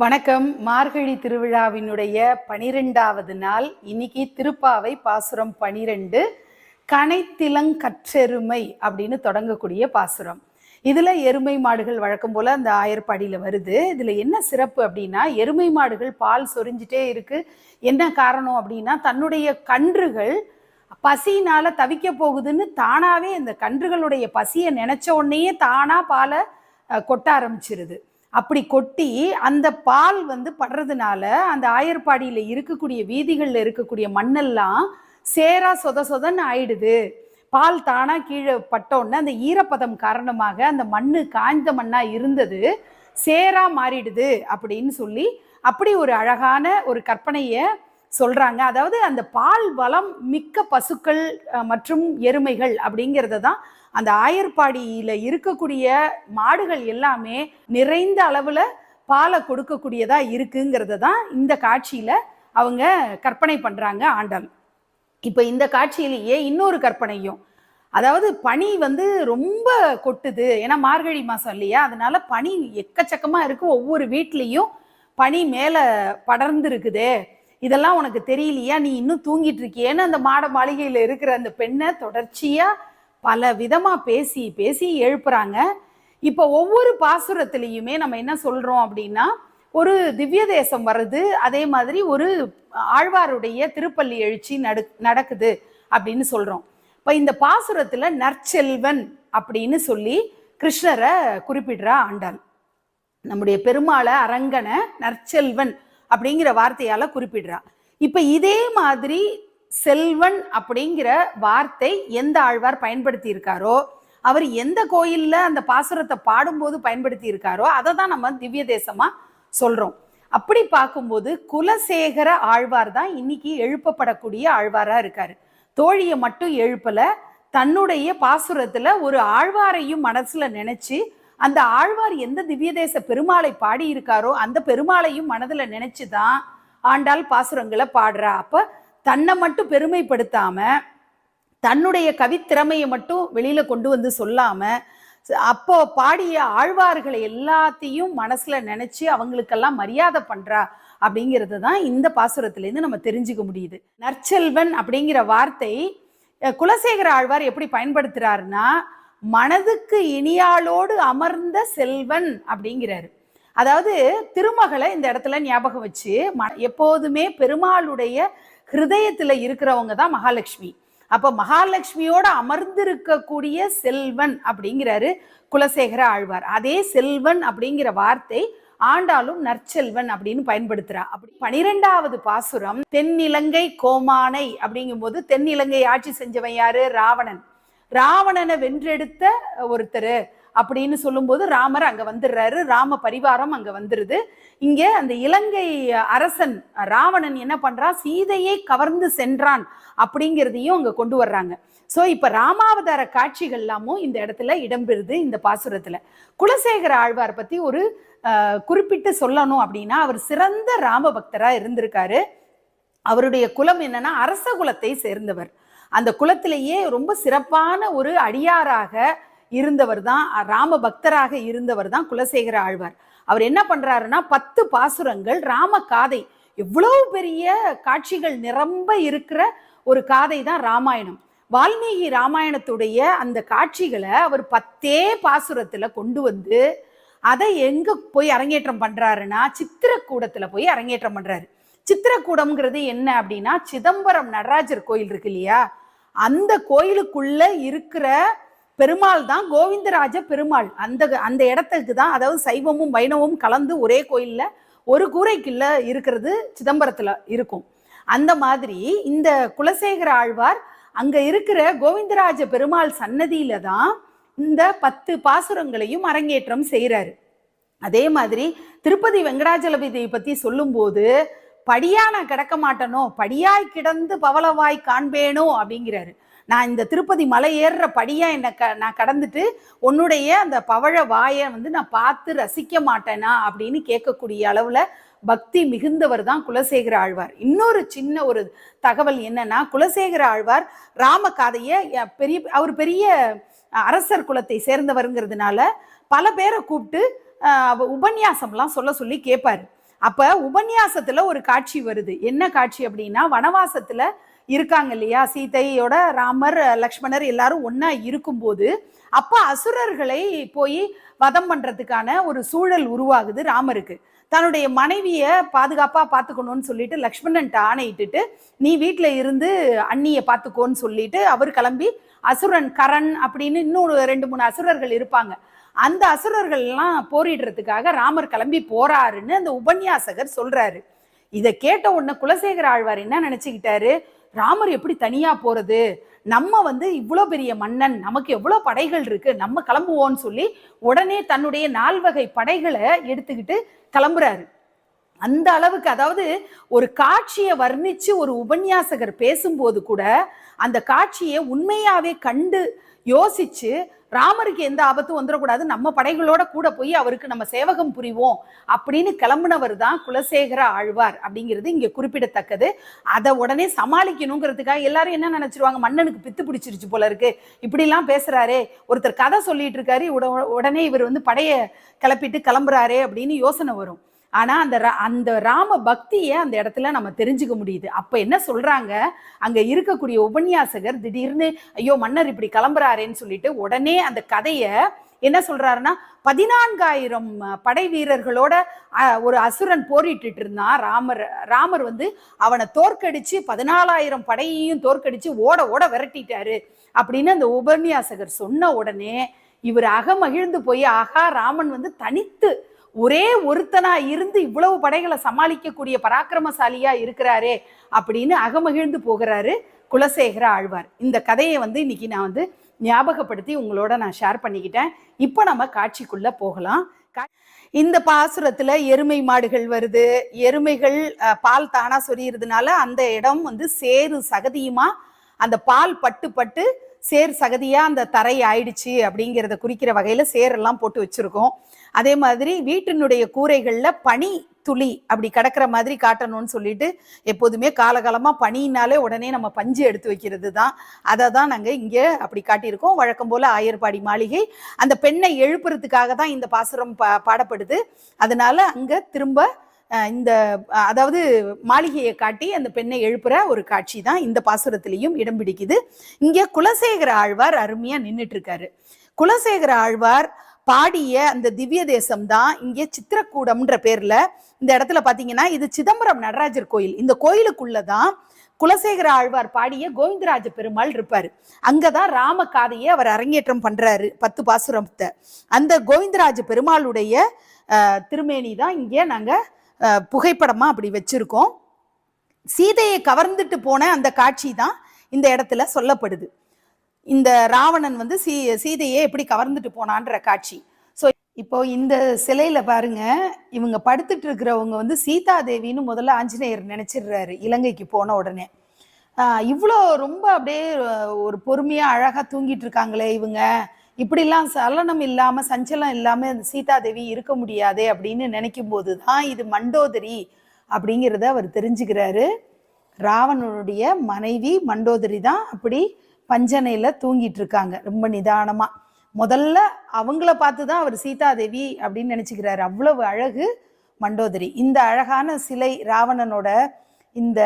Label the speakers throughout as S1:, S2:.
S1: வணக்கம். மார்கழி திருவிழாவினுடைய பனிரெண்டாவது நாள். இன்னைக்கு திருப்பாவை பாசுரம் பனிரெண்டு. கனைத்திலங்கற்றெருமை அப்படின்னு தொடங்கக்கூடிய பாசுரம். இதுல எருமை மாடுகள் வழக்கம் போல அந்த ஆயர்பாடியில வருது. இதுல என்ன சிறப்பு அப்படின்னா எருமை மாடுகள் பால் சொரிஞ்சிட்டே இருக்கு. என்ன காரணம் அப்படின்னா தன்னுடைய கன்றுகள் பசியினால தவிக்க போகுதுன்னு தானாவே இந்த கன்றுகளுடைய பசியை நினைச்ச உடனேயே தானா பாலை கொட்ட ஆரம்பிச்சிருது. அப்படி கொட்டி அந்த பால் வந்து படுறதுனால அந்த ஆயர்பாடியில் இருக்கக்கூடிய வீதிகளில் இருக்கக்கூடிய மண்ணெல்லாம் சேரா சொத சொதன்னு ஆயிடுது. பால் தானாக கீழே பட்டோன்னே அந்த ஈரப்பதம் காரணமாக அந்த மண்ணு காய்ந்த மண்ணாக இருந்தது. சேரா மாறிடுது அப்படின்னு சொல்லி அப்படி ஒரு அழகான ஒரு கற்பனையை சொல்கிறாங்க அதாவது அந்த பால் வளம் மிக்க பசுக்கள் மற்றும் எருமைகள் அப்படிங்கிறத தான் அந்த ஆயர்பாடியில் இருக்கக்கூடிய மாடுகள் எல்லாமே நிறைந்த அளவில் பாலை கொடுக்கக்கூடியதாக இருக்குங்கிறத தான் இந்த காட்சியில் அவங்க கற்பனை பண்ணுறாங்க ஆண்டாள் இப்போ இந்த காட்சியிலேயே இன்னொரு கற்பனையும். அதாவது பனி வந்து ரொம்ப கொட்டுது. ஏன்னா மார்கழி மாதம் இல்லையா? அதனால பனி எக்கச்சக்கமாக இருக்கு. ஒவ்வொரு வீட்லேயும் பனி மேலே படர்ந்து இருக்குது இதெல்லாம் உனக்கு தெரியலையா? நீ இன்னும் தூங்கிட்டு இருக்கியேன்னு அந்த மாட மாளிகையில் இருக்கிற அந்த பெண்ணை தொடர்ச்சியாக பல விதமாக பேசி பேசி எழுப்புறாங்க. இப்போ ஒவ்வொரு பாசுரத்திலையுமே நம்ம என்ன சொல்றோம் அப்படின்னா ஒரு திவ்ய தேசம் வருது அதே மாதிரி ஒரு ஆழ்வாருடைய திருப்பள்ளி எழுச்சி நடு நடக்குது அப்படின்னு சொல்றோம். இப்போ இந்த பாசுரத்துல நற்செல்வன் அப்படின்னு சொல்லி கிருஷ்ணரை குறிப்பிடுறா ஆண்டாள். நம்முடைய பெருமாளை அரங்கனை நற்செல்வன் அப்படிங்கிற வார்த்தையால குறிப்பிடுறா. இப்போ இதே மாதிரி செல்வன் அப்படிங்கிற வார்த்தை எந்த ஆழ்வார் பயன்படுத்தி இருக்காரோ அவர் எந்த கோயில்ல அந்த பாசுரத்தை பாடும்போது பயன்படுத்தி இருக்காரோ அதை தான் நம்ம திவ்ய தேசமா சொல்றோம். அப்படி பார்க்கும்போது குலசேகர ஆழ்வார் தான் இன்னைக்கு எழுப்பப்படக்கூடிய ஆழ்வாரா இருக்காரு. தோழியை மட்டும் எழுப்பல தன்னுடைய பாசுரத்துல ஒரு ஆழ்வாரையும் மனசுல நினைச்சு அந்த ஆழ்வார் எந்த திவ்ய தேச பெருமாளை பாடி இருக்காரோ அந்த பெருமாளையும் மனதுல நினைச்சுதான் ஆண்டாள் பாசுரங்களை பாடுறா. அப்போ தன்னை மட்டும் பெருமைப்படுத்தாம தன்னுடைய கவித்திறமையை மட்டும் வெளியில கொண்டு வந்து சொல்லாம அப்போ பாடிய ஆழ்வார்களை எல்லாத்தையும் மனசுல நினைச்சு அவங்களுக்கெல்லாம் மரியாதை பண்றா அப்படிங்கிறது தான் இந்த பாசுரத்திலேருந்து நம்ம தெரிஞ்சுக்க முடியுது. நற்செல்வன் அப்படிங்கிற வார்த்தை குலசேகர ஆழ்வார் எப்படி பயன்படுத்துறாருன்னா மனதுக்கு இனியாளோடு அமர்ந்த செல்வன் அப்படிங்கிறாரு. அதாவது திருமகளை இந்த இடத்துல ஞாபகம் வச்சு ம- எப்போதுமே பெருமாளுடைய ஹிருதயத்துல இருக்கிறவங்க தான் மகாலட்சுமி. அப்ப மகாலட்சுமியோட அமர்ந்திருக்கக்கூடிய செல்வன் அப்படிங்கிறாரு குலசேகர ஆழ்வார். அதே செல்வன் அப்படிங்கிற வார்த்தை ஆண்டாலும் நற்செல்வன் அப்படின்னு பயன்படுத்துறா. அப்படி பனிரெண்டாவது பாசுரம் தென்னிலங்கை கோமானை அப்படிங்கும்போது தென்னிலங்கை ஆட்சி செஞ்சவன் யாரு? ராவணன். ராவணனை வென்றெடுத்த ஒருத்தர். அப்படின்னு சொல்லும்போது ராமர் அங்க வந்துடுறாரு. ராம பரிவாரம் அங்க வந்துருது. இங்க அந்த இலங்கை அரசன் ராவணன் என்ன பண்றான் சீதையை கவர்ந்து சென்றான் அப்படிங்கிறதையும் அங்க கொண்டு வர்றாங்க. ஸோ இப்போ ராமாவதார காட்சிகள் எல்லாமும் இந்த இடத்துல இடம்பெறுது இந்த பாசுரத்தில். குலசேகர ஆழ்வார் பற்றி ஒரு குறிப்பிட்டு சொல்லணும் அப்படின்னா அவர் சிறந்த ராம பக்தராக இருந்திருக்காரு. அவருடைய குலம் என்னன்னா அரச குலத்தை சேர்ந்தவர். அந்த குலத்திலேயே ரொம்ப சிறப்பான ஒரு அடியாராக இருந்தவர் தான் ராம பக்தராக இருந்தவர் தான் குலசேகர ஆழ்வார். அவர் என்ன பண்றாருன்னா பத்து பாசுரங்கள் ராம காதை. எவ்வளவு பெரிய காட்சிகள் நிரம்ப இருக்கிற ஒரு காதை தான் ராமாயணம். வால்மீகி ராமாயணத்துடைய அந்த காட்சிகளை அவர் பத்தே பாசுரத்துல கொண்டு வந்து அதை எங்க போய் அரங்கேற்றம் பண்றாருன்னா சித்திரக்கூடத்துல போய் அரங்கேற்றம் பண்றாரு. சித்திரக்கூடம்ங்கிறது என்ன அப்படின்னா சிதம்பரம் நடராஜர் கோயில் இருக்கு இல்லையா? அந்த கோயிலுக்குள்ள இருக்கிற பெருமாள் தான் கோவிந்தராஜ பெருமாள். அந்த அந்த இடத்துக்கு தான் அதாவது சைவமும் வைணவமும் கலந்து ஒரே கோயிலில் ஒரு கூரைக்குள்ள இருக்கிறது சிதம்பரத்தில் இருக்கும். அந்த மாதிரி இந்த குலசேகர ஆழ்வார் அங்கே இருக்கிற கோவிந்தராஜ பெருமாள் சன்னதியில தான் இந்த பத்து பாசுரங்களையும் அரங்கேற்றம் செய்கிறாரு அதே மாதிரி திருப்பதி வெங்கடாஜலபதியை பற்றி சொல்லும்போது படியா நான் கிடக்க மாட்டேனோ? படியாய் கிடந்து பவளவாய் காண்பேனோ? அப்படிங்கிறாரு. நான் இந்த திருப்பதி மலை ஏறுற படியாக என்னை க நான் கடந்துட்டு உன்னுடைய அந்த பவழ வாயை வந்து நான் பார்த்து ரசிக்க மாட்டேனா அப்படின்னு கேட்கக்கூடிய அளவில் பக்தி மிகுந்தவர் தான் குலசேகர ஆழ்வார். இன்னொரு சின்ன ஒரு தகவல் என்னன்னா குலசேகர ஆழ்வார் ராமகாதைய பெரிய அவர் பெரிய அரசர் குலத்தை சேர்ந்தவருங்கிறதுனால பல பேரை கூப்பிட்டு அவ உபன்யாசம்லாம் சொல்ல சொல்லி கேட்பார் அப்போ உபன்யாசத்தில் ஒரு காட்சி வருது. என்ன காட்சி அப்படின்னா வனவாசத்தில் இருக்காங்க இல்லையா சீதையோட ராமர் லக்ஷ்மணர் எல்லாரும் ஒன்றா இருக்கும்போது அப்போ அசுரர்களை போய் வதம் பண்ணுறதுக்கான ஒரு சூழல் உருவாகுது ராமருக்கு. தன்னுடைய மனைவியை பாதுகாப்பாக பார்த்துக்கணும்னு சொல்லிட்டு லக்ஷ்மணன்ட்ட ஆணையிட்டுட்டு நீ வீட்டில் இருந்து அண்ணியை பார்த்துக்கோன்னு சொல்லிட்டு அவர் கிளம்பி அசுரன் கரண் அப்படின்னு இன்னொரு ரெண்டு மூணு அசுரர்கள் இருப்பாங்க. அந்த அசுரர்கள் எல்லாம் போரிடுறதுக்காக ராமர் கிளம்பி போறாருன்னு அந்த உபன்யாசகர் சொல்றாரு. இதை கேட்ட உடனே குலசேகர ஆழ்வார் என்ன நினைச்சுக்கிட்டாரு? ராமர் எப்படி தனியா போறது? நம்ம வந்து இவ்வளோ பெரிய மன்னன் நமக்கு எவ்வளோ படைகள் இருக்கு நம்ம கிளம்புவோம்னு சொல்லி உடனே தன்னுடைய நால்வகை படைகளை எடுத்துக்கிட்டு கிளம்புறாரு. அந்த அளவுக்கு அதாவது ஒரு காட்சியை வர்ணித்து ஒரு உபன்யாசகர் பேசும்போது கூட அந்த காட்சியை உண்மையாகவே கண்டு யோசிச்சு ராமருக்கு எந்த ஆபத்தும் வந்துடக்கூடாது நம்ம படைகளோட கூட போய் அவருக்கு நம்ம சேவகம் புரிவோம் அப்படின்னு கிளம்புனவர் தான் குலசேகர ஆழ்வார் அப்படிங்கிறது இங்கே குறிப்பிடத்தக்கது. அதை உடனே சமாளிக்கணுங்கிறதுக்காக எல்லாரும் என்ன நினைச்சிருவாங்க? மன்னனுக்கு பித்து பிடிச்சிருச்சு போல இருக்கு. இப்படிலாம் பேசுறாரே ஒருத்தர் கதை சொல்லிட்டு இருக்காரு உட- உடனே இவர் வந்து படையை கிளப்பிட்டு கிளம்புறாரே அப்படின்னு யோசனை வரும். ஆனா அந்த ரா- அந்த ராம பக்தியை அந்த இடத்துல நம்ம தெரிஞ்சுக்க முடியுது. அப்ப என்ன சொல்றாங்க? அங்க இருக்கக்கூடிய உபன்யாசகர் திடீர்னு ஐயோ மன்னர் இப்படி கிளம்புறாரேன்னு சொல்லிட்டு உடனே அந்த கதைய என்ன சொல்றாருன்னா பதினான்காயிரம் படை வீரர்களோட ஒரு அசுரன் போரிட்டுட்டு இருந்தான். ராமர் ராமர் வந்து அவனை தோற்கடிச்சு பதினாலாயிரம் படையையும் தோற்கடிச்சு ஓட ஓட விரட்டிட்டாரு. அப்படின்னு அந்த உபன்யாசகர் சொன்ன உடனே இவர் அகமகிழ்ந்து போய் ஆகா ராமன் வந்து தனித்து ஒரே ஒருத்தனா இருந்து இவ்வளவு படைகளை சமாளிக்கக்கூடிய பராக்கிரமசாலியா இருக்கிறாரே அப்படின்னு அகமகிழ்ந்து போகிறாரு குலசேகர ஆழ்வார். இந்த கதையை வந்து இன்னைக்கு நான் வந்து ஞாபகப்படுத்தி உங்களோட நான் ஷேர் பண்ணிக்கிட்டேன். இப்போ நம்ம காட்சிக்குள்ள போகலாம். கா- இந்த பாசுரத்துல எருமை மாடுகள் வருது. எருமைகள் பால் தானா சொரியறதுனால அந்த இடம் வந்து சேரு சகதியுமா அந்த பால் பட்டு பட்டு சேர் சகதியாக அந்த தரை ஆயிடுச்சு அப்படிங்கிறத குறிக்கிற வகையில் சேரெல்லாம் போட்டு வச்சுருக்கோம். அதே மாதிரி வீட்டினுடைய கூரைகளில் பனி துளி அப்படி கிடக்கிற மாதிரி காட்டணும்னு சொல்லிட்டு எப்போதுமே காலகாலமாக பனினாலே உடனே நம்ம பஞ்சு எடுத்து வைக்கிறது தான் அதை தான் நாங்கள் இங்கே அப்படி காட்டியிருக்கோம். வழக்கம் போல் ஆயர்பாடி மாளிகை. அந்த பெண்ணை எழுப்புறதுக்காக தான் இந்த பாசுரம் பா பாடப்படுது. அதனால அங்கே திரும்ப இந்த அதாவது மாளிகையை காட்டி அந்த பெண்ணை எழுப்புற ஒரு காட்சி தான் இந்த பாசுரத்திலையும் இடம் பிடிக்குது. இங்கே குலசேகர ஆழ்வார் அருமையா நின்றுட்டு இருக்காரு குலசேகர ஆழ்வார் பாடிய அந்த திவ்ய தேசம் தான் இங்கே சித்திரக்கூடம்ன்ற பேர்ல இந்த இடத்துல பாத்தீங்கன்னா இது சிதம்பரம் நடராஜர் கோயில். இந்த கோயிலுக்குள்ளதான் குலசேகர ஆழ்வார் பாடிய கோவிந்தராஜ பெருமாள் இருப்பாரு. அங்கதான் ராம காதையை அவர் அரங்கேற்றம் பண்றாரு பத்து பாசுரத்தை. அந்த கோவிந்தராஜ பெருமாளுடைய திருமேனி தான் இங்கே நாங்கள் புகைப்படமாக அப்படி வச்சுருக்கோம். சீதையை கவர்ந்துட்டு போன அந்த காட்சி தான் இந்த இடத்துல சொல்லப்படுது. இந்த ராவணன் வந்து சீ சீதையை எப்படி கவர்ந்துட்டு போனான்ற காட்சி. ஸோ இப்போ இந்த சிலையில பாருங்க இவங்க படுத்துட்டு இருக்கிறவங்க வந்து சீதா தேவின்னு முதல்ல ஆஞ்சநேயர் நினைச்சிடுறாரு இலங்கைக்கு போன உடனே. இவ்வளோ ரொம்ப அப்படியே ஒரு பொறுமையாக அழகாக தூங்கிட்டு இருக்காங்களே இவங்க. இப்படிலாம் சலனம் இல்லாம சஞ்சலம் இல்லாம சீதாதேவி இருக்க முடியாதே அப்படின்னு நினைக்கும் போது தான் இது மண்டோதரி அப்படிங்கிறத அவர் தெரிஞ்சுக்கிறாரு. ராவணனுடைய மனைவி மண்டோதரி தான் அப்படி பஞ்சனையில தூங்கிட்டு இருக்காங்க ரொம்ப நிதானமா. முதல்ல அவங்கள பார்த்து தான் அவர் சீதாதேவி அப்படின்னு நினைச்சுக்கிறாரு. அவ்வளவு அழகு மண்டோதரி. இந்த அழகான சிலை ராவணனோட இந்த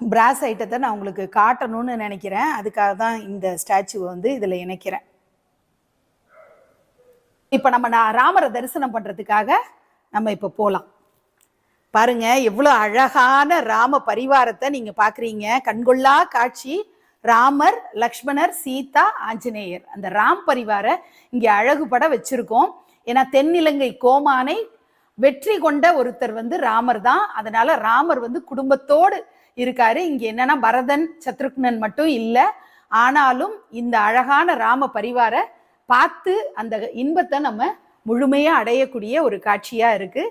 S1: பிராஸ் ஐட்டத்தை நான் உங்களுக்கு காட்டணும்னு நினைக்கிறேன். அதுக்காக தான் இந்த ஸ்டாச்சுவை வந்து இதில் இணைக்கிறேன். இப்போ நம்ம நான் ராமரை தரிசனம் பண்ணுறதுக்காக நம்ம இப்போ போகலாம் பாருங்க எவ்வளோ அழகான ராம பரிவாரத்தை நீங்கள் பார்க்குறீங்க கண்கொள்ளா காட்சி ராமர் லக்ஷ்மணர் சீதா ஆஞ்சநேயர். அந்த ராம் பரிவார இங்கே அழகுபட வச்சுருக்கோம். ஏன்னா தென்னிலங்கை கோமானை வெற்றி கொண்ட ஒருத்தர் வந்து ராமர் தான். அதனால ராமர் வந்து குடும்பத்தோடு இருக்காரு. இங்க என்னன்னா பரதன் சத்ருக்னன் மட்டும் இல்லை. ஆனாலும் இந்த அழகான ராம பரிவார பார்த்து அந்த இன்பத்தை நம்ம முழுமையா அடையக்கூடிய ஒரு காட்சியா இருக்கு.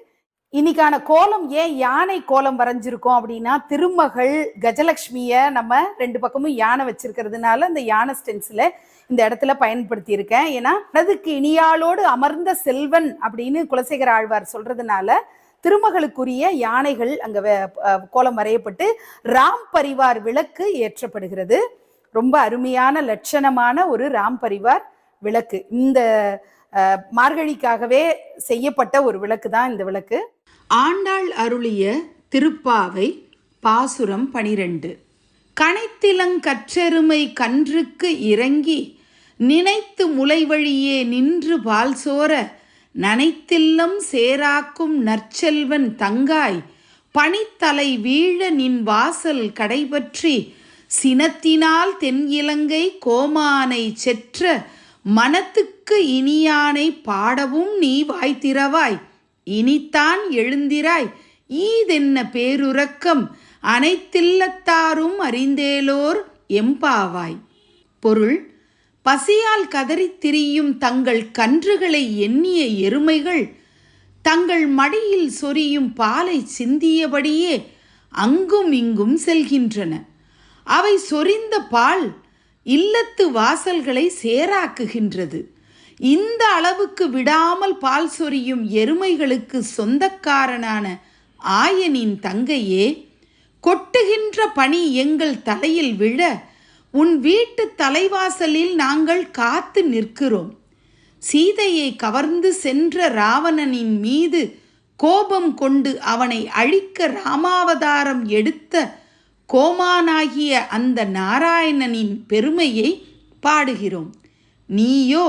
S1: இன்னைக்கான கோலம் ஏன் யானை கோலம் வரைஞ்சிருக்கோம் அப்படின்னா திருமகள் கஜலட்சுமிய நம்ம ரெண்டு பக்கமும் யானை வச்சிருக்கிறதுனால அந்த யானை ஸ்டென்ஸில் இந்த இடத்துல பயன்படுத்தி இருக்கேன் ஏன்னா மனதுக்கு இனியாளோடு அமர்ந்த செல்வன் அப்படின்னு குலசேகர ஆழ்வார் சொல்றதுனால திருமகளுக்குரிய யானைகள் அங்க கோலம் வரையப்பட்டு ராம் பரிவார் விளக்கு ஏற்றப்படுகிறது. ரொம்ப அருமையான லட்சணமான ஒரு ராம் பரிவார் விளக்கு. இந்த மார்கழிக்காகவே செய்யப்பட்ட ஒரு விளக்கு தான் இந்த விளக்கு. ஆண்டாள் அருளிய திருப்பாவை பாசுரம் பனிரெண்டு. கனைத்திலங்கற்றெருமை கன்றுக்கு இறங்கி நினைத்து முளைவழியே நின்று பால் சோர நனைத்தில்லம் சேராக்கும் நற்செல்வன் தங்காய் பனித்தலை வீழ நின் வாசல் கடைபற்றி சினத்தினால் தென் இலங்கை கோமானை செற்ற மனத்துக்கு இனியானை பாடவும் நீ வாய்த்திரவாய் இனித்தான் எழுந்திராய் ஈதென்ன பேருறக்கம் அனைத்தில்லத்தாரும் அறிந்தேலோர் எம்பாவாய். பொருள் பசியால் கதறித் திரியும் தங்கள் கன்றுகளை எண்ணிய எருமைகள் தங்கள் மடியில் சொரியும் பாலை சிந்தியபடியே அங்கும் இங்கும் செல்கின்றன. அவை சொரிந்த பால் இல்லத்து வாசல்களை சேராக்குகின்றது. இந்த அளவுக்கு விடாமல் பால் சொரியும் எருமைகளுக்கு சொந்தக்காரனான ஆயனின் தங்கையே கொட்டுகின்ற பனி எங்கள் தலையில் விழ உன் வீட்டு தலைவாசலில் நாங்கள் காத்து நிற்கிறோம். சீதையை கவர்ந்து சென்ற ராவணனின் மீது கோபம் கொண்டு அவனை அழிக்க ராமாவதாரம் எடுத்த கோமானாகிய அந்த நாராயணனின் பெருமையை பாடுகிறோம். நீயோ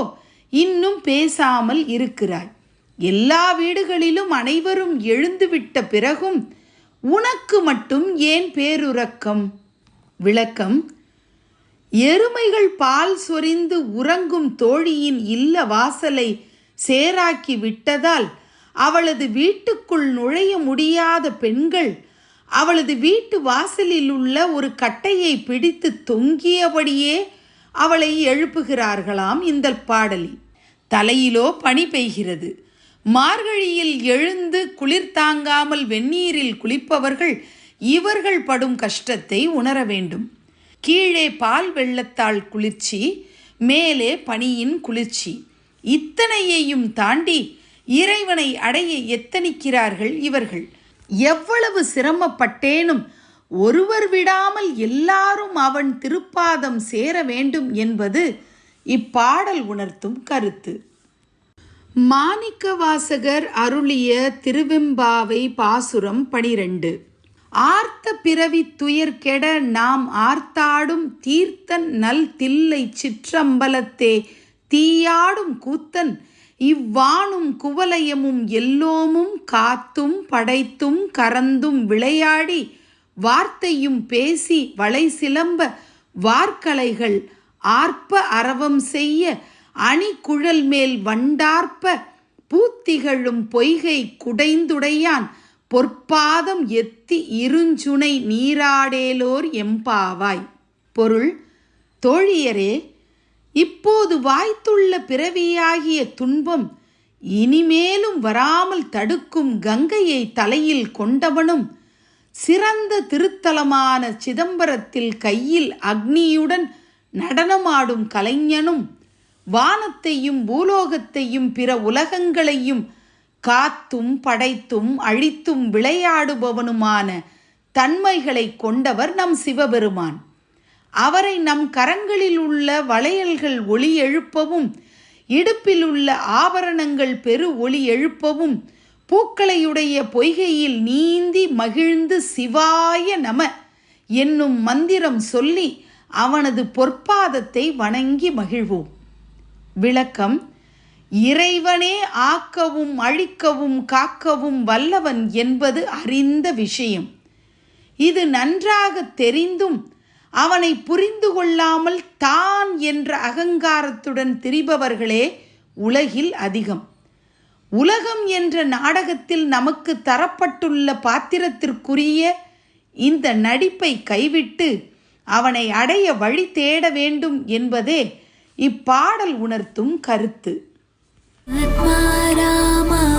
S1: இன்னும் பேசாமல் இருக்கிறாய். எல்லா வீடுகளிலும் அனைவரும் எழுந்துவிட்ட பிறகும் உனக்கு மட்டும் ஏன் பேருறக்கம்? விளக்கம் எருமைகள் பால் சொரிந்து உறங்கும் தோழியின் இல்ல வாசலை சேராக்கி விட்டதால் அவளது வீட்டுக்குள் நுழைய முடியாத பெண்கள் அவளது வீட்டு வாசலில் உள்ள ஒரு கட்டையை பிடித்து தொங்கியபடியே அவளை எழுப்புகிறார்களாம் இந்த பாடலில் தலையிலோ பனி பெய்கிறது. மார்கழியில் எழுந்து குளிர் தாங்காமல் வெந்நீரில் குளிப்பவர்கள் இவர்கள் படும் கஷ்டத்தை உணர வேண்டும். கீழே பால் வெள்ளத்தால் குளிர்ச்சி மேலே பனியின் குளிர்ச்சி. இத்தனையையும் தாண்டி இறைவனை அடைய எத்தனிக்கிறார்கள் இவர்கள்? எவ்வளவு சிரமப்பட்டேனும் ஒருவர் விடாமல் எல்லாரும் அவன் திருப்பாதம் சேர வேண்டும் என்பது இப்பாடல் உணர்த்தும் கருத்து. மாணிக்கவாசகர் அருளிய திருவெம்பாவை பாசுரம் பனிரெண்டு. ஆர்த்த பிறவி துயர்கெட நாம் ஆர்த்தாடும் தீர்த்தன் நல் தில்லை சிற்றம்பலத்தே. தீயாடும் கூத்தன் இவ்வாணும் குவலயமும் எல்லோமும் காத்தும் படைத்தும் கறந்தும் விளையாடி வார்த்தையும் பேசி வளை சிலம்ப வார்க்கலைகள் ஆர்ப்ப அரவம் செய்ய அணி குழல் மேல் வண்டார்ப்ப பூத்திகழும் பொய்கை குடைந்துடையான் பொற்பாதம் எத்தி இருஞ்சுனை நீராடேலோர் எம்பாவாய். பொருள் தோழியரே இப்போது வாய்த்துள்ள பிறவியாகிய துன்பம் இனிமேலும் வராமல் தடுக்கும் கங்கையை தலையில் கொண்டவனும் சிறந்த திருத்தலமான சிதம்பரத்தில் கையில் அக்னியுடன் நடனமாடும் கலைஞனும் வானத்தையும் பூலோகத்தையும் பிற உலகங்களையும் காத்தும் படைத்தும் அழித்தும் விளையாடுபவனுமான தன்மைகளை கொண்டவர் நம் சிவபெருமான். அவரை நம் கரங்களில் உள்ள வளையல்கள் ஒளி எழுப்பவும் இடுப்பில் உள்ள ஆபரணங்கள் பெரு ஒளி எழுப்பவும் பூக்களையுடைய பொய்கையில் நீந்தி மகிழ்ந்து சிவாய நம என்னும் மந்திரம் சொல்லி அவனது பொற்பாதத்தை வணங்கி மகிழ்வோம். விளக்கம் இறைவனே ஆக்கவும் அழிக்கவும் காக்கவும் வல்லவன் என்பது அறிந்த விஷயம். இது நன்றாக தெரிந்தும் அவனை புரிந்து கொள்ளாமல் தான் என்ற அகங்காரத்துடன் திரிபவர்களே உலகில் அதிகம். உலகம் என்ற நாடகத்தில் நமக்கு தரப்பட்டுள்ள பாத்திரத்திற்குரிய இந்த நடிப்பை கைவிட்டு அவனை அடைய வழி தேட வேண்டும் என்பதே இப்பாடல் உணர்த்தும் கருத்து.
S2: आत्मा रामा